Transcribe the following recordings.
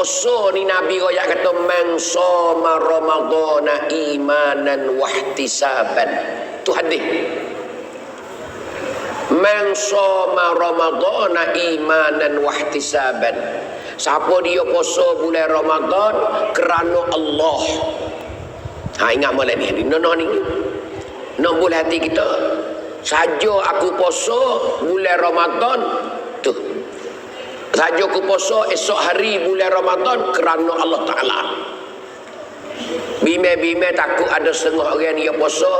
Poso ni Nabi royak kata man soma ramadhana imanan wahtisaban. Tu hadis. Man soma ramadhana imanan wahtisaban. Siapa dia poso bulan Ramadan kerana Allah. Ha ingat molek ni. Nono ni. Nak bulan hati kita. Saja aku poso bulan Ramadan tu Saja aku puasa esok hari bulan Ramadan kerana Allah Ta'ala. Bime-bime takut ada setengah orang dia puasa.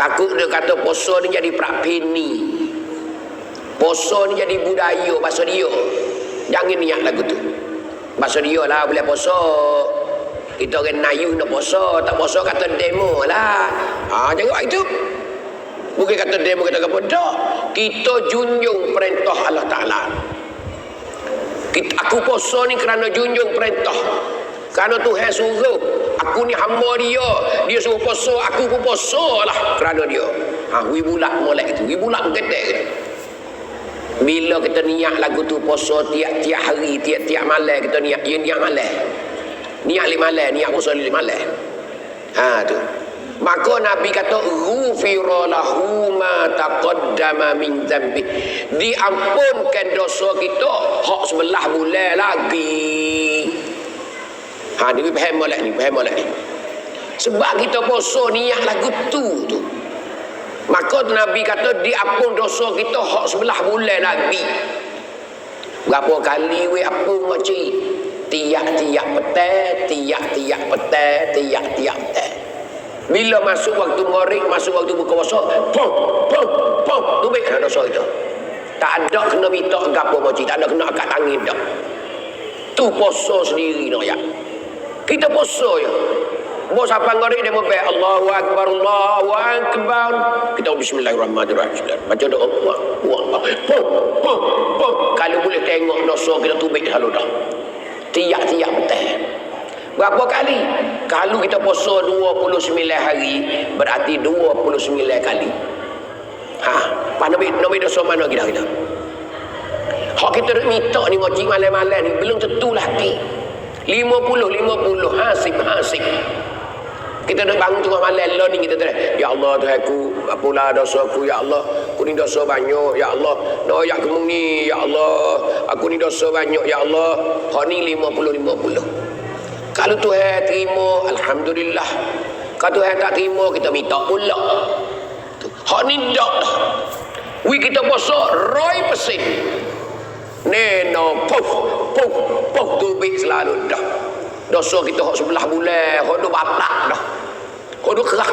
Takut dia kata puasa ni jadi prakpini. Puasa ni jadi budaya bahasa dia. Jangan niat lagu tu. Bahasa dia lah boleh puasa. Kita orang nayu nak puasa. Tak puasa kata demo lah. Ha, jangan buat itu. Bukan kata demo kata apa. Tak. Kita junjung perintah Allah Ta'ala. Aku puasa ni kerana junjung perintah. Kerana Tuhan suruh. Aku ni hamba dia. Dia suruh puasa. Aku pun puasa lah kerana dia. Ha, wi bulak molek itu. Wi bulak ketek. Bila kita niat lagu tu puasa tiap-tiap hari, tiap-tiap malam kita niat. Ya niat malam. Niat lima malam, niat puasa lima malam. Ha tu. Maka Nabi kata ghufira lahu ma taqaddama min dhanbi. Diampunkan dosa kita sebelah bulan lagi. Ha ni faham molek ni, faham molek ni. Sebab kita puasa niat lagu tu tu. Maka Nabi kata diampun dosa kita hak sebelah bulan lagi. Berapa kali we apun makcik? Tiap-tiap petang, tiap-tiap petang, tiap-tiap petang. Bila masuk waktu ngorik, masuk waktu buka puasa, pom, pom, pom, tu baik dosa itu. Tak ada kena minta gapo moci, tak ada kena akak tangan dak. Tu puasa sendiri no ya. Kita puasa ya. Bos apa ngorik dia membaik Allahu Akbar, Allahu Akbar. Kita bismillahirrahmanirrahim. Baca doa Allah. Allah. Pom, pom, pom. Kalau boleh tengok dosa kita tu baik selalu dah. Tiap-tiap betul. Berapa kali? Kalau kita puasa 29 hari, berarti 29 kali. Ha, pak Nabi, Nabi dosa mana kita kita? Hak kita nak minta ni ngocik malam-malam ni, belum tentu lagi. 50, 50, hasib, hasib. Kita nak bangun tengah malam lah ni kita terus. Ya Allah Tuhan aku, apalah dosa aku ya Allah. Aku ni dosa banyak ya Allah. No ya aku ni ya Allah. Aku ni dosa banyak ya Allah. Hak ni 50 50. Kalau Tuhan terima, Alhamdulillah. Kalau Tuhan tak terima, kita minta pula. Hak ni tak dah. We kita puasa roy persen. Neno, puf, puf, puf, tu baik selalu dah. Dosa kita hak sebelah bulan, hak dua bapak dah. Hak dua kerak